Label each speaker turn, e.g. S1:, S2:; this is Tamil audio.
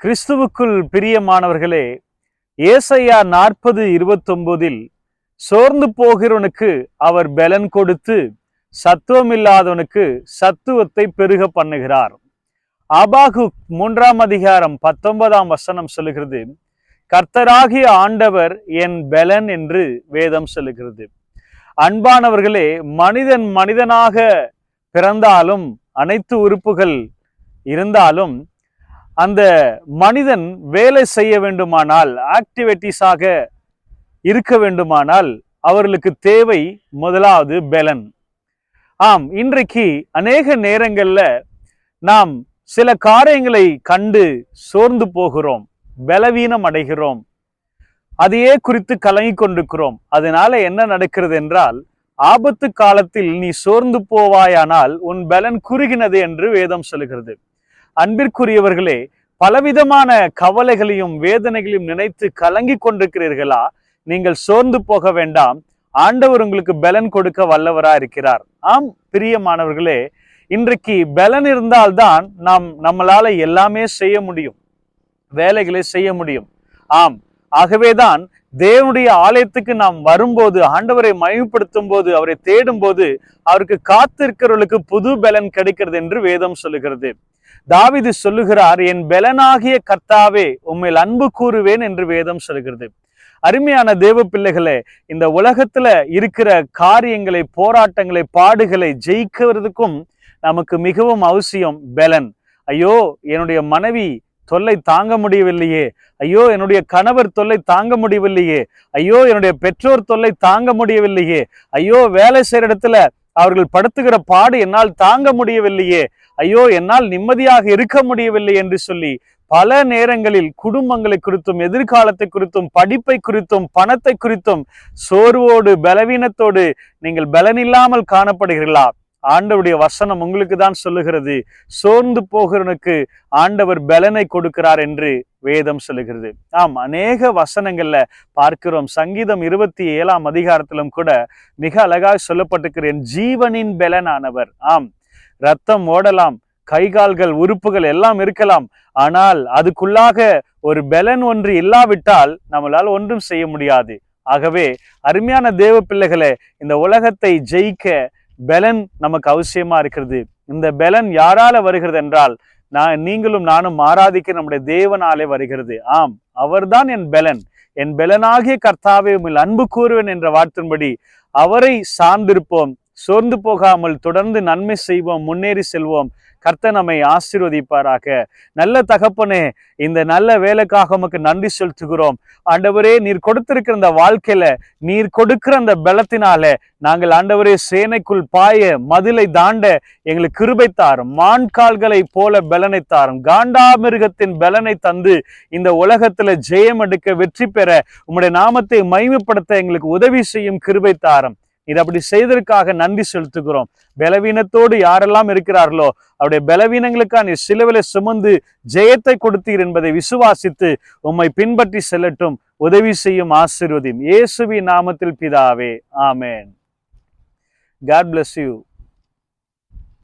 S1: கிறிஸ்துவுக்குள் பிரியமானவர்களே ஏசையா நாற்பது இருபத்தொன்பதில் சோர்ந்து போகிறவனுக்கு அவர் பலன் கொடுத்து சத்துவமில்லாதவனுக்கு சத்துவத்தை பெருக பண்ணுகிறார். அபாகு மூன்றாம் அதிகாரம் பத்தொன்பதாம் வசனம் சொல்லுகிறது கர்த்தராகிய ஆண்டவர் என் பலன் என்று வேதம் சொல்லுகிறது. அன்பானவர்களே மனிதன் மனிதனாக பிறந்தாலும் அனைத்து உறுப்புகள் இருந்தாலும் அந்த மனிதன் வேலை செய்ய வேண்டுமானால் ஆக்டிவிட்டிஸாக இருக்க வேண்டுமானால் அவர்களுக்கு தேவை முதலாவது பெலன். ஆம் இன்றைக்கு அநேக நேரங்களில் நாம் சில காரியங்களை கண்டு சோர்ந்து போகிறோம் பலவீனம் அடைகிறோம் அதையே குறித்து கலங்கி கொண்டிருக்கிறோம். அதனால என்ன நடக்கிறது என்றால் ஆபத்து காலத்தில் நீ சோர்ந்து போவாயானால் உன் பலன் குறுகினது என்று வேதம் சொல்லுகிறது அன்பிற்குரியவர்களே பலவிதமான கவலைகளையும் வேதனைகளையும் நினைத்து கலங்கி கொண்டிருக்கிறீர்களா? நீங்கள் சோர்ந்து போக வேண்டாம். ஆண்டவர் உங்களுக்கு பலன் கொடுக்க வல்லவரா இருக்கிறார். ஆம் பிரியமானவர்களே இன்றைக்கு பலன் இருந்தால்தான் நாம் நம்மளால எல்லாமே செய்ய முடியும். வேலைகளை செய்ய முடியும். ஆம் ஆகவேதான் தேவனுடைய ஆலயத்துக்கு நாம் வரும்போது ஆண்டவரை மயப்படுத்தும் போது அவரை தேடும் போது அவருக்கு காத்திருக்கிறவர்களுக்கு புது பலன் கிடைக்கிறது என்று வேதம் சொல்லுகிறது. தாவிது சொல்லுகிறார் என் பலனாகிய கர்த்தாவே உண்மையில் அன்பு கூறுவேன் என்று வேதம் சொல்கிறது அருமையான தேவ பிள்ளைகளே இந்த உலகத்துல இருக்கிற காரியங்களை போராட்டங்களை பாடுகளை ஜெயிக்கிறதுக்கும் நமக்கு மிகவும் அவசியம் பலன். ஐயோ என்னுடைய மனைவி தொல்லை தாங்க முடியவில்லையே. ஐயோ என்னுடைய கணவர் தொல்லை தாங்க முடியவில்லையே. ஐயோ என்னுடைய பெற்றோர் தொல்லை தாங்க முடியவில்லையே. ஐயோ வேலை செய்கிற இடத்துல அவர்கள் படுத்துகிற பாடு என்னால் தாங்க முடியவில்லையே. ஐயோ என்னால் நிம்மதியாக இருக்க முடியவில்லை என்று சொல்லி பல நேரங்களில் குடும்பங்களை குறித்தும் எதிர்காலத்தை குறித்தும் படிப்பை குறித்தும் பணத்தை குறித்தும் சோர்வோடு பலவீனத்தோடு நீங்கள் பலனில்லாமல் காணப்படுகிறீர்களா? ஆண்டவருடைய வசனம் உங்களுக்கு தான் சொல்லுகிறது. சோர்ந்து போகிறவனுக்கு ஆண்டவர் பலனை கொடுக்கிறார் என்று வேதம் சொல்லுகிறது. ஆம் அநேக வசனங்கள்ல பார்க்கிறோம். சங்கீதம் இருபத்தி ஏழாம் அதிகாரத்திலும் கூட மிக அழகாக சொல்லப்பட்டிருக்கிற என் ஜீவனின் பலனானவர். ஆம் ரத்தம் ஓடலாம் கை கால்கள் உறுப்புகள் எல்லாம் இருக்கலாம். ஆனால் அதுக்குள்ளாக ஒரு பலன் ஒன்று இல்லாவிட்டால் நம்மளால் ஒன்றும் செய்ய முடியாது. ஆகவே அருமையான தேவ பிள்ளைகளே இந்த உலகத்தை ஜெயிக்க பலன் நமக்கு அவசியமா இருக்கிறது. இந்த பலன் யாரால வருகிறது என்றால் நான் நீங்களும் நானும் ஆராதிக்க நம்முடைய தேவனாலே வருகிறது. ஆம் அவர்தான் என் பலன். என் பலனாகிய கர்த்தாவே உண்மையில் அன்பு கூறுவேன் என்ற வார்த்தையின்படி அவரை சார்ந்திருப்போம். சோர்ந்து போகாமல் தொடர்ந்து நன்மை செய்வோம் முன்னேறி செல்வோம். கர்த்த நம்மை ஆசீர்வதிப்பாராக. நல்ல தகப்பனே இந்த நல்ல வேலைக்காக உமக்கு நன்றி செலுத்துகிறோம். ஆண்டவரே நீர் கொடுத்திருக்கிற இந்த வாழ்க்கையில நீர் கொடுக்கிற அந்த பலத்தினால நாங்கள் ஆண்டவரே சேனைக்குள் பாய மதிலை தாண்ட எங்களுக்கு கிருபை தாரும். மான் கால்களை போல பலனை தாரும். காண்டாமிருகத்தின் பலனை தந்து இந்த உலகத்துல ஜெயம் எடுக்க வெற்றி பெற உம்முடைய நாமத்தை மைமைப்படுத்த எங்களுக்கு உதவி செய்யும் கிருபை தாரம். இது அப்படி செய்ததற்காக நன்றி செலுத்துகிறோம். பலவீனத்தோடு யாரெல்லாம் இருக்கிறார்களோ அவருடைய பலவீனங்களுக்காக நீ சிலுவில சுமந்து ஜெயத்தை கொடுத்தீர் என்பதை விசுவாசித்து உம்மை பின்பற்றி செல்லட்டும். உதவி செய்யும் ஆசீர்வதியும் இயேசுவின் நாமத்தில் பிதாவே. ஆமேன். God bless you